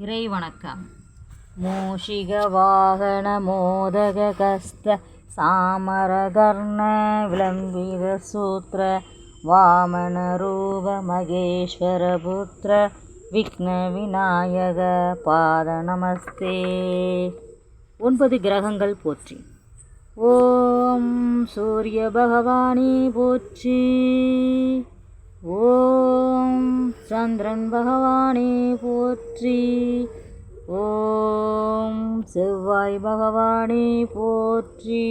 இறை வணக்கம் மூஷிக வாகன மோதக கஸ்த சாமரகர்ண விளம்பித சூத்திர வாமன ரூப மகேஸ்வர புத்திர விக்ன விநாயக பாத நமஸ்தே. ஒன்பது கிரகங்கள் போற்றி. ஓம் சூரிய பகவானே போற்றி. சந்திரன் பகவானே போற்றி. ஓம் செவ்வாய் பகவானே போற்றி.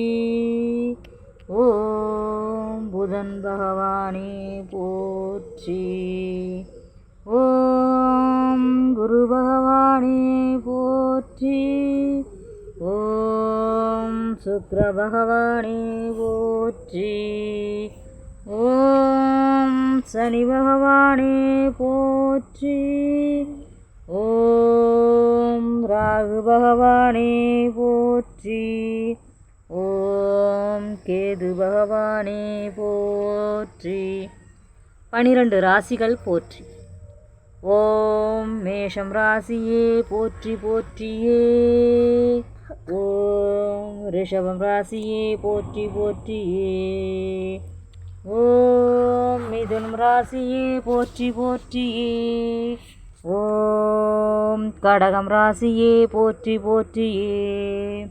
ஓம் புதன் பகவானே போற்றி. ஓம் குரு பகவானே போற்றி. ஓம் சுக்ர பகவானே போற்றி. ஓம் சனி பகவானே போற்றி. ஓம் ராகு பகவானே போற்றி. ஓம் கேது பகவானே போற்றி. பனிரெண்டு ராசிகள் போற்றி. ஓம் மேஷம் ராசியே போற்றி போற்றியே. ஓம் ரிஷபம் ராசியே போற்றி போற்றியே. ஓம் மிதுனம் ராசியே போற்றி போற்றியே. ஓம் கடகம் ராசியே போற்றி போற்றியே.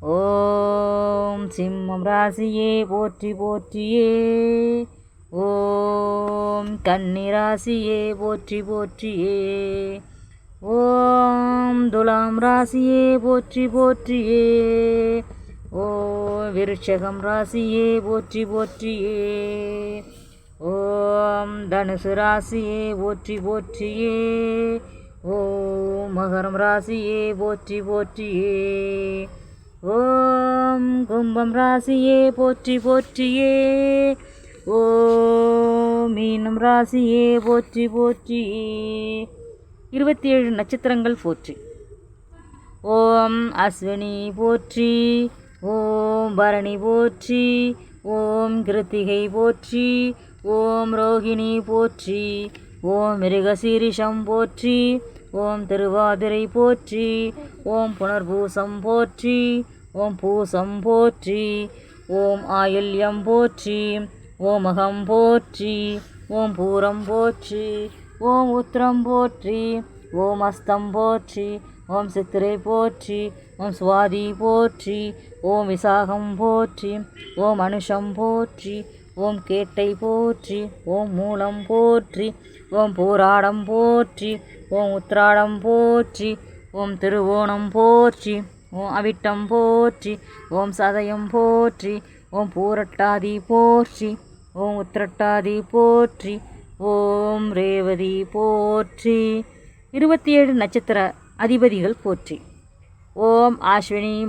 ஓம் சிம்மம் ராசியே போற்றி போற்றியே. ஓம் கன்னி ராசியே போற்றி போற்றியே. ஓம் துலாம் ராசியே போற்றி போற்றியே. ஓ விருட்சகம் ராசியே போற்றி போற்றியே. ஓம் தனுசு ராசியே போற்றி போற்றியே. ஓம் மகரம் ராசியே போற்றி போற்றியே. ஓம் கும்பம் ராசியே போற்றி போற்றியே. ஓ மீனம் ராசியே போற்றி போற்றியே. இருபத்தி ஏழு நட்சத்திரங்கள் போற்றி. ஓம் அஸ்வினி போற்றி. ஓம் பரணி போற்றி ஓம் கிருத்திகை போற்றி ஓம் ரோகிணி போற்றி ஓம் மிருகசீரிஷம் போற்றி ஓம் திருவாதிரை போற்றி ஓம் புனர்பூசம் போற்றி ஓம் பூசம் போற்றி ஓம் ஆயுள்யம் போற்றி ஓம் அகம் போற்றி ஓம் பூரம் போற்றி ஓம் உத்திரம் போற்றி ஓம் அஸ்தம் போற்றி ஓம் சித்திரை போற்றி ஓம் சுவாதி போற்றி ஓம் விசாகம் போற்றி ஓம் அனுஷம் போற்றி ஓம் கேட்டை போற்றி ஓம் மூலம் போற்றி ஓம் போராடம் போற்றி ஓம் உத்ராடம் போற்றி ஓம் திருவோணம் போற்றி ஓம் அவிட்டம் போற்றி ஓம் சதயம் போற்றி ஓம் பூரட்டாதி போற்றி ஓம் உத்திரட்டாதி போற்றி ஓம் ரேவதி போற்றி இருபத்தி ஏழு நட்சத்திர அதிபதிகள் போற்றி. ஓம் ஆஸ்வினி